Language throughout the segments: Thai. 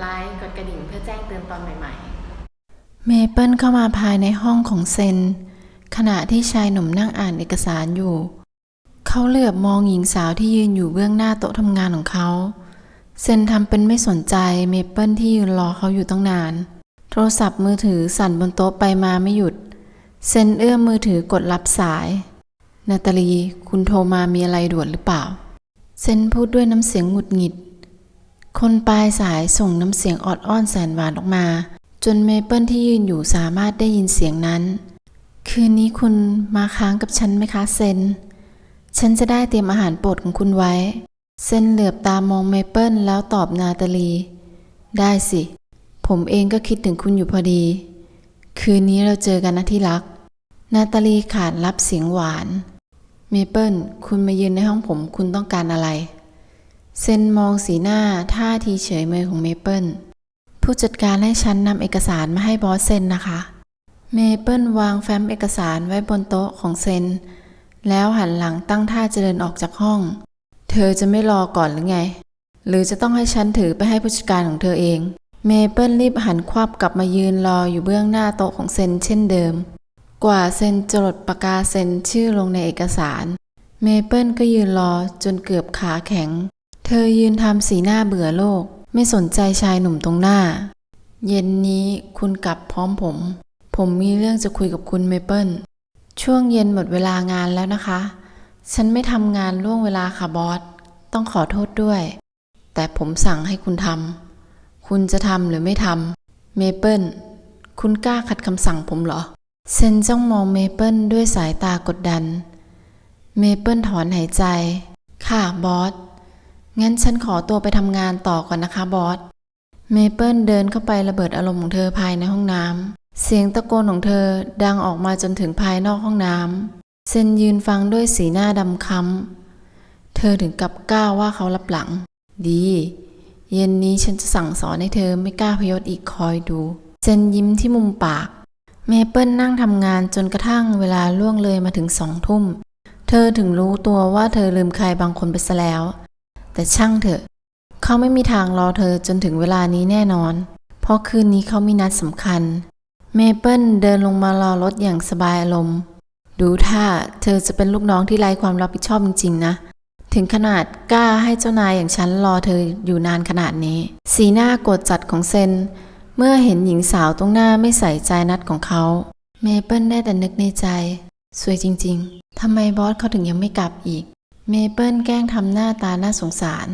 ไลค์กดกระดิ่งเพื่อแจ้งเตือนตอนใหม่ๆ เมเปิลเข้ามาภายในห้องของเซน ขณะที่ชายหนุ่มนั่งอ่านเอกสารอยู่ เขาเหลือบมองหญิงสาวที่ยืนอยู่เบื้องหน้าโต๊ะทำงานของเขา เซนทำเป็นไม่สนใจเมเปิลที่ยืนรอเขาอยู่ตั้งนาน โทรศัพท์มือถือสั่นบนโต๊ะไปมาไม่หยุด เซนเอื้อมมือถือกดรับสาย นาตาลี คุณโทรมามีอะไรด่วนหรือเปล่า เซนพูดด้วยน้ำเสียงหงุดหงิด คนปลายสายส่งน้ำเสียงออดอ้อนแสนหวานออกมา จนเมเปิลที่ยืนอยู่สามารถได้ยินเสียงนั้น คืนนี้คุณมาค้างกับฉันไหมคะเซน ฉันจะได้เตรียมอาหารโปรดของคุณไว้ เซนเหลือบตามองเมเปิลแล้วตอบนาตาลี ได้สิ ผมเองก็คิดถึงคุณอยู่พอดี คืนนี้เราเจอกันนะที่รัก นาตาลีขานรับเสียงหวาน เมเปิลคุณมายืนในห้องผมคุณต้องการอะไร เซนมองสีหน้าท่าทีเฉยเมยของเมเปิลผู้จัดการให้ฉันนำเอกสารมาให้บอสเซนนะคะ เมเปิลวางแฟ้มเอกสารไว้บนโต๊ะของเซน แล้วหันหลังตั้งท่าจะเดินออกจากห้อง เธอจะไม่รอก่อนหรือไง หรือจะต้องให้ฉันถือไปให้ผู้จัดการของเธอเอง เมเปิลรีบหันควับกลับมายืนรออยู่เบื้องหน้าโต๊ะของเซนเช่นเดิม กว่าเซนจรดปากกาเซนชื่อลงในเอกสาร เมเปิลก็ยืนรอจนเกือบขาแข็ง เธอยืนทำสีหน้าเบื่อโลก ไม่สนใจชายหนุ่มตรงหน้า เย็นนี้คุณกลับพร้อมผม ผมมีเรื่องจะคุยกับคุณเมเปิลช่วงเย็นหมดเวลางานแล้วนะคะ ฉันไม่ทำงานล่วงเวลาค่ะบอส ต้องขอโทษด้วย แต่ผมสั่งให้คุณทำ คุณจะทำหรือไม่ทำ เมเปิล คุณกล้าขัดคำสั่งผมเหรอ เซนจ้องมองเมเปิลด้วยสายตากดดัน เมเปิลถอนหายใจ ค่ะบอส งั้นฉันขอตัวไปทำงานต่อก่อนนะคะบอส เมเปิลเดินเข้าไประเบิดอารมณ์ของเธอภายในห้องน้ำ เสียงตะโกนของเธอดังออกมาจนถึงภายนอกห้องน้ำ เซนยืนฟังด้วยสีหน้าดำค้ำ เธอถึงกับกล้าว่าเขารับหลัง ดี เย็นนี้ฉันจะสั่งสอนให้เธอไม่กล้าพยศอีกคอยดู เซนยิ้มที่มุมปาก เมเปิลนั่งทำงานจนกระทั่งเวลาล่วงเลยมาถึงสองทุ่ม เธอถึงรู้ตัวว่าเธอลืมใครบางคนไปซะแล้ว แต่ช่างเถอะ เขาไม่มีทางรอเธอจนถึงเวลานี้แน่นอน เพราะคืนนี้เขามีนัดสำคัญ เมเปิลเดินลงมารอรถอย่างสบายอารมณ์ ดูท่าเธอจะเป็นลูกน้องที่ไร้ความรับผิดชอบจริงๆนะ ถึงขนาดกล้าให้เจ้านายอย่างฉันรอเธออยู่นานขนาดนี้ สีหน้าโกรธจัดของเซน เมื่อเห็นหญิงสาวตรงหน้าไม่ใส่ใจนัดของเขา เมเปิลได้แต่นึกในใจ สวยจริง ๆทำไมบอสเขาถึงยังไม่กลับอีก เมเปิลแกล้งทำหน้าตาน่าสงสาร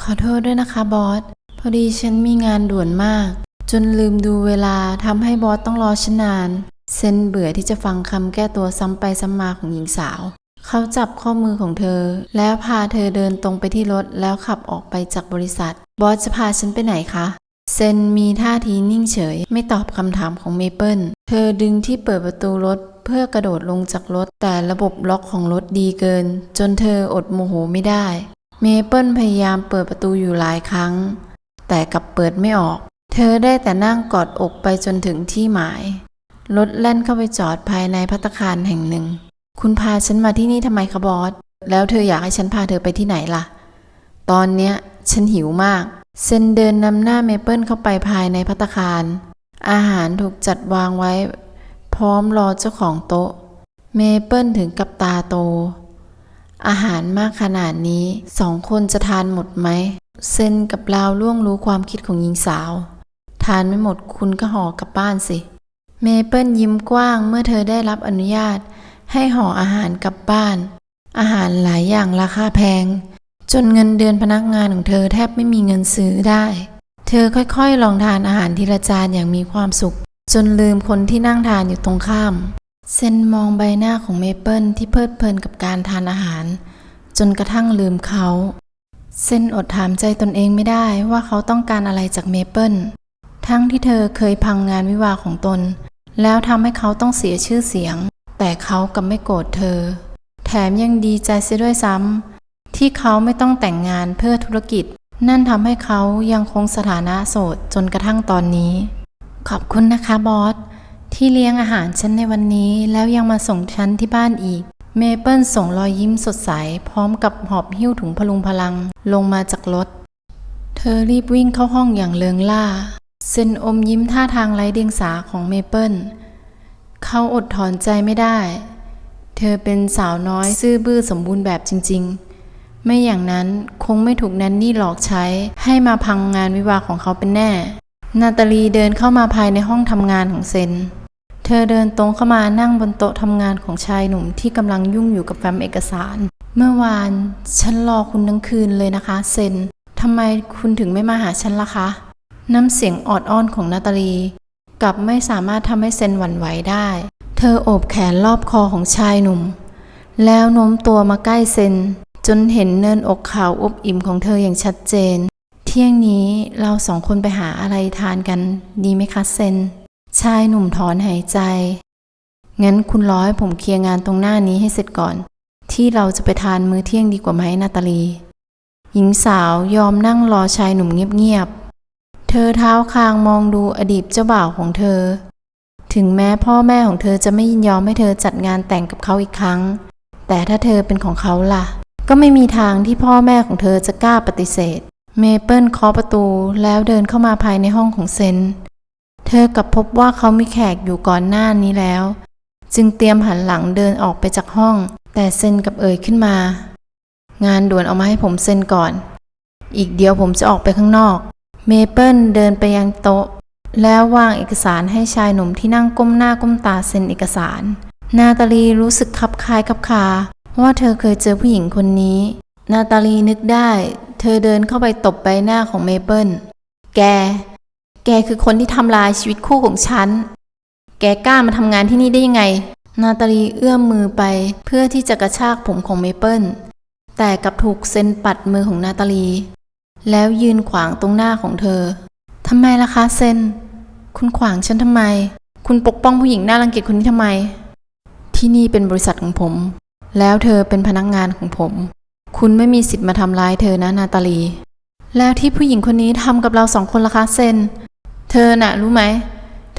ขอโทษด้วยนะคะบอส พอดีฉันมีงานด่วนมาก จนลืมดูเวลาทำให้บอสต้องรอฉันนาน เซนเบื่อที่จะฟังคำแก้ตัวซ้ำไปซ้ำมาของหญิงสาว เขาจับข้อมือของเธอ แล้วพาเธอเดินตรงไปที่รถแล้วขับออกไปจากบริษัท บอสจะพาฉันไปไหนคะ เซนมีท่าทีนิ่งเฉย ไม่ตอบคำถามของเมเปิล เธอดึงที่เปิดประตูรถเพื่อกระโดดลงจากรถ แต่ระบบล็อกของรถดีเกิน จนเธออดโมโหไม่ได้ เมเปิลพยายามเปิดประตูอยู่หลายครั้ง แต่กลับเปิดไม่ออก เธอได้แต่นั่งกอดอกไปจนถึงที่หมาย รถแล่นเข้าไปจอดภายในพัตตาคารแห่งหนึ่ง คุณพาฉันมาที่นี่ทำไมคะบอส แล้วเธออยากให้ฉันพาเธอไปที่ไหนล่ะ ตอนเนี้ยฉันหิวมาก เซนเดินนำหน้าเมเปิลเข้าไปภายในพัตตาคาร อาหารถูกจัดวางไว้ พร้อมรอเจ้าของโต๊ะ เมเปิลถึงกับตาโต อาหารมากขนาดนี้สองคนจะทานหมดไหมเซนกับลาวล่วงรู้ความคิดของหญิงสาว ทานไม่หมดคุณก็ห่อกลับบ้านสิ เมเปิลยิ้มกว้างเมื่อเธอได้รับอนุญาต ให้ห่ออาหารกลับบ้าน อาหารหลายอย่างราคาแพง จนเงินเดือนพนักงานของเธอแทบไม่มีเงินซื้อได้ เธอค่อยๆ ลองทานอาหารทีละจานอย่างมีความสุข จนลืมคนที่นั่งทานอยู่ตรงข้าม เซนมองใบหน้าของเมเปิลที่เพลิดเพลินกับการทานอาหาร จนกระทั่งลืมเขา เซนอดถามใจตนเองไม่ได้ว่าเขาต้องการอะไรจากเมเปิลทั้งที่เธอเคยพังงานวิวาของตน แล้วทำให้เขาต้องเสียชื่อเสียง แต่เขากลับไม่โกรธเธอ แถมยังดีใจเสียด้วยซ้ำที่เขาไม่ต้องแต่งงานเพื่อธุรกิจ นั่นทำให้เขายังคงสถานะโสดจนกระทั่งตอนนี้ ขอบคุณนะคะบอส ที่เลี้ยงอาหารฉันในวันนี้แล้วยังมาส่งฉันที่บ้านอีก เมเปิลส่งรอยยิ้มสดใส พร้อมกับหอบหิ้วถุงพลุงพลังลงมาจากรถ เธอรีบวิ่งเข้าห้องอย่างเลิงล่า เซนอมยิ้มท่าทางไร้เดียงสาของเมเปิลเขาอดถอนใจไม่ได้ เธอเป็นสาวน้อยซื่อบื้อสมบูรณ์แบบจริง ๆ ไม่อย่างนั้นคงไม่ถูกแนนนี่หลอกใช้ ให้มาพังงานวิวาของเขาเป็นแน่ นาตาลีเดินเข้ามาภายในห้องทำงานของเซน เธอเดินตรงเข้ามานั่งบนโต๊ะทำงานของชายหนุ่มที่กำลังยุ่งอยู่กับแฟ้มเอกสาร เมื่อวานฉันรอคุณทั้งคืนเลยนะคะ เซนทำไมคุณถึงไม่มาหาฉันล่ะคะ น้ำเสียงออดอ้อนของนาตาลีกลับไม่สามารถทำให้เซนหวั่นไหวได้ เธอโอบแขนรอบคอของชายหนุ่ม แล้วโน้มตัวมาใกล้เซน จนเห็นเนินอกขาวอบอิ่มของเธออย่างชัดเจน เที่ยงนี้เราสองคนไปหาอะไรทานกัน ดีไหมคะเซน ชายหนุ่มถอนหายใจ งั้นคุณรอให้ผมเคลียร์งานตรงหน้านี้ให้เสร็จก่อน ที่เราจะไปทานมื้อเที่ยงดีกว่าไหมนาตาลี หญิงสาวยอมนั่งรอชายหนุ่มเงียบๆ เธอเท้าคางมองดูอดีตเจ้าบ่าวของเธอ ถึงแม้พ่อแม่ของเธอจะไม่ยินยอมให้เธอจัดงานแต่งกับเขาอีกครั้ง แต่ถ้าเธอเป็นของเขาล่ะ ก็ไม่มีทางที่พ่อแม่ของเธอจะกล้าปฏิเสธ เมเปิลเคาะประตูแล้วเดินเข้ามาภายในห้องของเซน เธอกลับพบว่าเขามีแขกอยู่ก่อนหน้านี้แล้ว จึงเตรียมหันหลังเดินออกไปจากห้อง แต่เซนกับเอ่ยขึ้นมา งานด่วนเอามาให้ผมเซ็นก่อน อีกเดียวผมจะออกไปข้างนอก เมเปิลเดินไปยังโต๊ะ แล้ววางเอกสารให้ชายหนุ่มที่นั่งก้มหน้าก้มตาเซ็นเอกสาร นาตาลีรู้สึกคับคายคับคา ว่าเธอเคยเจอผู้หญิงคนนี้ นาตาลีนึกได้ เธอเดินเข้าไปตบใบหน้าของเมเปิลแก แกคือคนที่ทำลายชีวิตคู่ของฉัน แกกล้ามาทำงานที่นี่ได้ยังไง นาตาลีเอื้อมมือไปเพื่อที่จะกระชากผมของเมเปิลแต่กลับถูกเซนปัดมือของนาตาลี แล้วยืนขวางตรงหน้าของเธอทำไมล่ะคะเซน คุณขวางฉันทำไม คุณปกป้องผู้หญิงน่ารังเกียจคนนี้ทำไม ที่นี่เป็นบริษัทของผม แล้วเธอเป็นพนักงงานของผม คุณไม่มีสิทธิ์มาทำร้ายเธอนะนาตาลี แล้วที่ผู้หญิงคนนี้ทำกับเราสองคนล่ะคะเซน เธอน่ะ รู้ไหม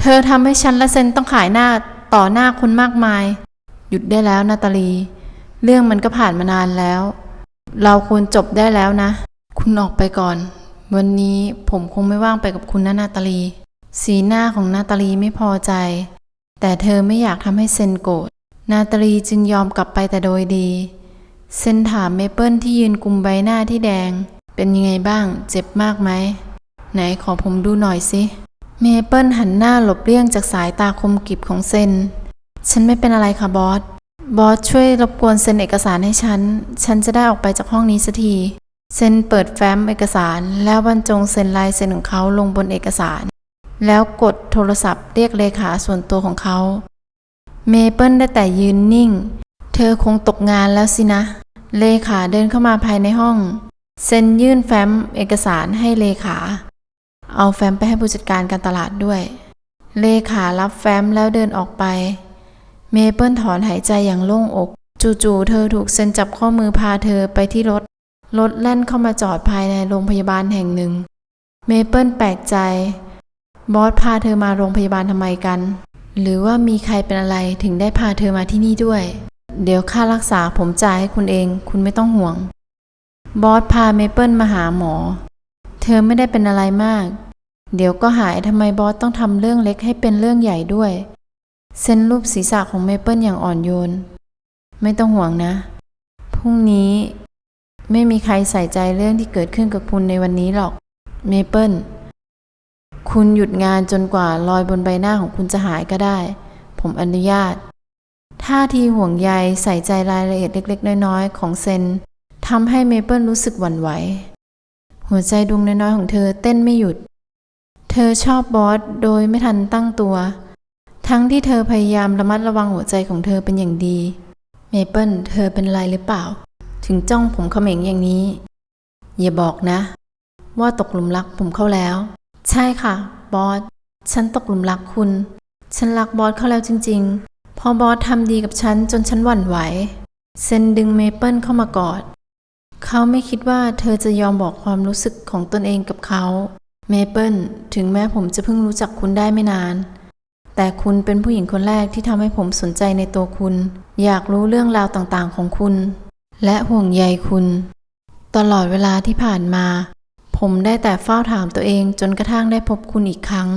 เธอทำให้ฉันและเซนต้องขายหน้าต่อหน้าคนมากมาย หยุดได้แล้วนาตาลี เรื่องมันก็ผ่านมานานแล้ว เราควรจบได้แล้วนะ คุณออกไปก่อน วันนี้ผมคงไม่ว่างไปกับคุณนะนาตาลี สีหน้าของนาตาลีไม่พอใจ แต่เธอไม่อยากทำให้เซนโกรธ นาตาลีจึงยอมกลับไปแต่โดยดี เซนถามเมเปิลที่ยืนกุมใบหน้าที่แดง เป็นยังไงบ้าง เจ็บมากไหม ไหนขอผมดูหน่อยสิ เมเปิลหันหน้าหลบเลี่ยงจากสายตาคมกริบของเซน ฉันไม่เป็นอะไรค่ะบอส บอสช่วยรบกวนเซ็นเอกสารให้ฉัน ฉันจะได้ออกไปจากห้องนี้สักที เซ็นเปิดแฟ้มเอกสาร แล้วบรรจงเซ็นลายเซ็นของเขาลงบนเอกสาร แล้วกดโทรศัพท์เรียกเลขาส่วนตัวของเขา เมเปิลได้แต่ยืนนิ่ง เธอคงตกงานแล้วสินะ เลขาเดินเข้ามาภายในห้อง เซ็นยื่นแฟ้มเอกสารให้เลขา เอาแฟ้มไปให้ผู้จัดการการตลาดด้วย เลขารับแฟ้มแล้วเดินออกไป เมเปิลถอนหายใจอย่างโล่งอก จู่ๆเธอถูกเซนจับข้อมือพาเธอไปที่รถ รถแล่นเข้ามาจอดภายในโรงพยาบาลแห่งหนึ่ง เมเปิลแปลกใจ บอสพาเธอมาโรงพยาบาลทำไมกัน หรือว่ามีใครเป็นอะไรถึงได้พาเธอมาที่นี่ด้วย เดี๋ยวค่ารักษาผมจ่ายให้คุณเอง คุณไม่ต้องห่วง บอสพาเมเปิลมาหาหมอ เธอไม่ได้เป็นอะไรมาก เดี๋ยวก็หายทำไมบอสต้องทำเรื่องเล็กให้เป็นเรื่องใหญ่ด้วยเส้นรูปศีรษะของเมเปิลอย่างอ่อนโยน ไม่ต้องห่วงนะ พรุ่งนี้ ไม่มีใครใส่ใจเรื่องที่เกิดขึ้นกับคุณในวันนี้หรอก เมเปิล คุณหยุดงานจนกว่ารอยบนใบหน้าของคุณจะหายก็ได้ ผมอนุญาต ท่าทีห่วงใยใส่ใจรายละเอียดเล็ก ๆ น้อย ๆ ของเซนทำให้เมเปิลรู้สึกหวั่นไหว หัวใจดวงน้อย ๆ ของเธอเต้นไม่หยุด เธอชอบบอสโดยไม่ทันตั้งตัว ทั้งที่เธอพยายามระมัดระวังหัวใจของเธอเป็นอย่างดี เมเปิลเธอเป็นไรหรือเปล่า ถึงจ้องผมเขม็งอย่างนี้ อย่าบอกนะ ว่าตกหลุมรักผมเข้าแล้ว ใช่ค่ะ บอส ฉันตกหลุมรักคุณ ฉันรักบอสเขาแล้วจริง ๆ พอบอสทำดีกับฉันจนฉันหวั่นไหว เซนดึงเมเปิลเข้ามากอด เขาไม่คิดว่าเธอจะยอมบอกความรู้สึกของตนเองกับเขา เมเปิลถึงแม้ผมจะเพิ่งรู้จักคุณได้ไม่นาน แต่คุณเป็นผู้หญิงคนแรกที่ทำให้ผมสนใจในตัวคุณ อยากรู้เรื่องราวต่างๆของคุณ และห่วงใยคุณ ตลอดเวลาที่ผ่านมา ผมได้แต่เฝ้าถามตัวเองจนกระทั่งได้พบคุณอีกครั้ง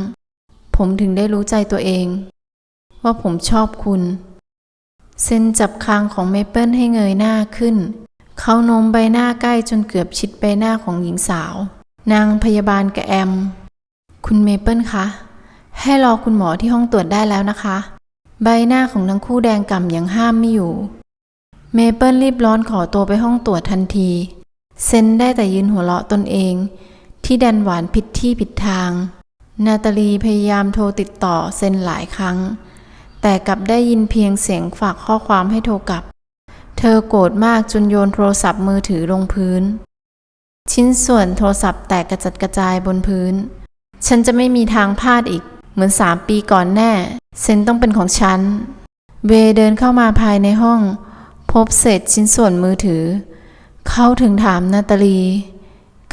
ผมถึงได้รู้ใจตัวเอง ว่าผมชอบคุณเซนจับคางของเมเปิลให้เงยหน้าขึ้น เขาโน้มใบหน้าใกล้จนเกือบชิดใบหน้าของหญิงสาว นางพยาบาลกับแอม คุณเมเปิลคะ ให้รอคุณหมอที่ห้องตรวจได้แล้วนะคะ ใบหน้าของทั้งคู่แดงก่ำยังห้ามไม่อยู่ เมเปิลรีบร้อนขอตัวไปห้องตรวจทันที เซนได้แต่ยืนหัวเราะตนเอง ที่ดันหวานผิดที่ผิดทาง นาตาลีพยายามโทรติดต่อเซนหลายครั้ง แต่กลับได้ยินเพียงเสียงฝากข้อความให้โทรกลับ เธอโกรธมากจนโยนโทรศัพท์มือถือลงพื้น ชิ้นส่วนโทรศัพท์แตกกระจัดกระจายบนพื้น ฉันจะไม่มีทางพลาดอีก เหมือนสามปีก่อนแน่ เซนต้องเป็นของฉัน เวเดินเข้ามาภายในห้อง พบเศษชิ้นส่วนมือถือ เขาถึงถามนาตาลี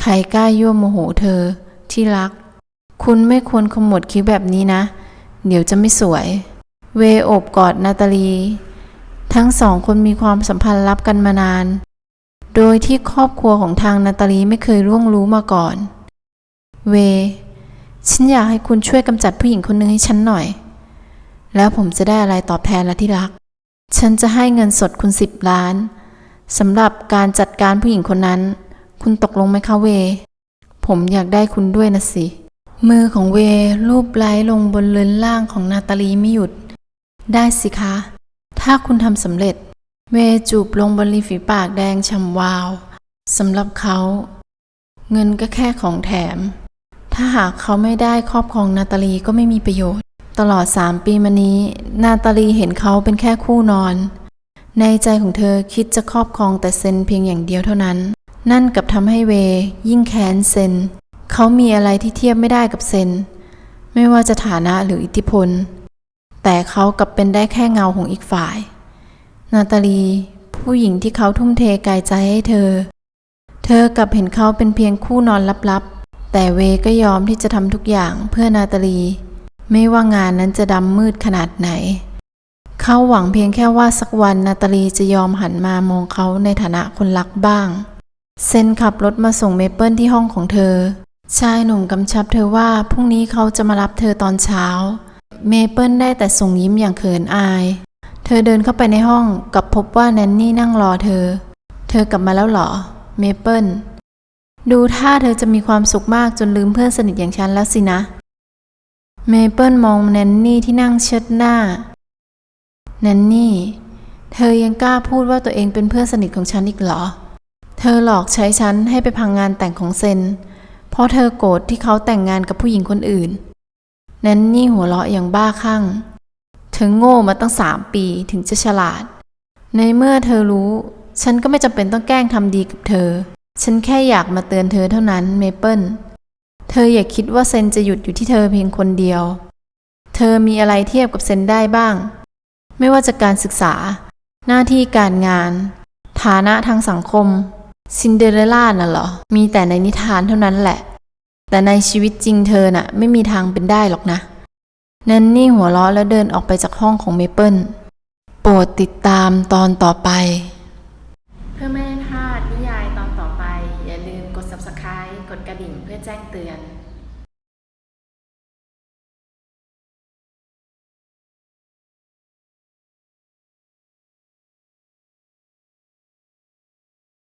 ใครกล้ายั่วโมโหเธอที่รัก คุณไม่ควรขมวดคิ้วแบบนี้นะ เดี๋ยวจะไม่สวย เวโอบกอดนาตาลี ทั้งสองคนมีความสัมพันธ์ลับกันมานาน โดยที่ครอบครัวของทางนาตาลีไม่เคยร่วงรู้มาก่อน เว ฉันอยากให้คุณช่วยกำจัดผู้หญิงคนหนึ่งให้ฉันหน่อย แล้วผมจะได้อะไรตอบแทนละที่รัก ฉันจะให้เงินสดคุณสิบล้าน สำหรับการจัดการผู้หญิงคนนั้น คุณตกลงไหมคะเว ผมอยากได้คุณด้วยนะสิ มือของเวรูปไล้ลงบนเลือนล่างของนาตาลีไม่หยุด ได้สิคะ ถ้าคุณทำสำเร็จ เวจูบลงบนริมฝีปากแดงฉ่ำวาวสำหรับเขา เงินก็แค่ของแถม ถ้าหากเขาไม่ได้ครอบครองนาตาลีก็ไม่มีประโยชน์ ตลอดสามปีมานี้ นาตาลีเห็นเขาเป็นแค่คู่นอน ในใจของเธอคิดจะครอบครองแต่เซนเพียงอย่างเดียวเท่านั้น นั่นกับทำให้เวยิ่งแค้นเซนเขามีอะไรที่เทียบไม่ได้กับเซนไม่ว่าจะฐานะหรืออิทธิพล แต่เขากลับเป็นได้แค่เงาของอีกฝ่าย นาตาลี ผู้หญิงที่เขาทุ่มเทกายใจให้เธอ เธอกลับเห็นเขาเป็นเพียงคู่นอนลับๆ แต่เวก็ยอมที่จะทำทุกอย่างเพื่อนาตาลี ไม่ว่างานนั้นจะดำมืดขนาดไหน เขาหวังเพียงแค่ว่าสักวันนาตาลีจะยอมหันมามองเขาในฐานะคนรักบ้าง เซนขับรถมาส่งเมเปิลที่ห้องของเธอ ชายหนุ่มกำชับเธอว่าพรุ่งนี้เขาจะมารับเธอตอนเช้า เมเปิลได้แต่ส่งยิ้มอย่างเขินอาย เธอเดินเข้าไปในห้องกับพบว่าแนนนี่นั่งรอเธอ เธอกลับมาแล้วหรอ เมเปิลดูท่าเธอจะมีความสุขมากจนลืมเพื่อนสนิทอย่างฉันแล้วสินะ เมเปิลมองแนนนี่ที่นั่งเชิดหน้า นันนี่ เธอยังกล้าพูดว่าตัวเองเป็นเพื่อนสนิทของฉันอีกเหรอ เธอหลอกใช้ฉันให้ไปพังงานแต่งของเซน เพราะเธอโกรธที่เขาแต่งงานกับผู้หญิงคนอื่นแนนนี่หัวเราะอย่างบ้าคลั่ง เธอโง่มาตั้งสามปีถึงจะฉลาด ในเมื่อเธอรู้ ฉันก็ไม่จำเป็นต้องแกล้งทำดีกับเธอ ฉันแค่อยากมาเตือนเธอเท่านั้นเมเปิลเธออย่าคิดว่าเซนจะหยุดอยู่ที่เธอเพียงคนเดียว เธอมีอะไรเทียบกับเซนได้บ้าง ไม่ว่าจะการศึกษา หน้าที่การงาน ฐานะทางสังคม ซินเดอเรลล่าน่ะเหรอ มีแต่ในนิทานเท่านั้นแหละ แต่ในชีวิตจริงเธอน่ะ ไม่มีทางเป็นได้หรอกนะแนนนี่หัวเราะแล้วเดินออกไปจากห้องของเมเปิลโปรดติดตามตอนต่อไป เพื่อแม่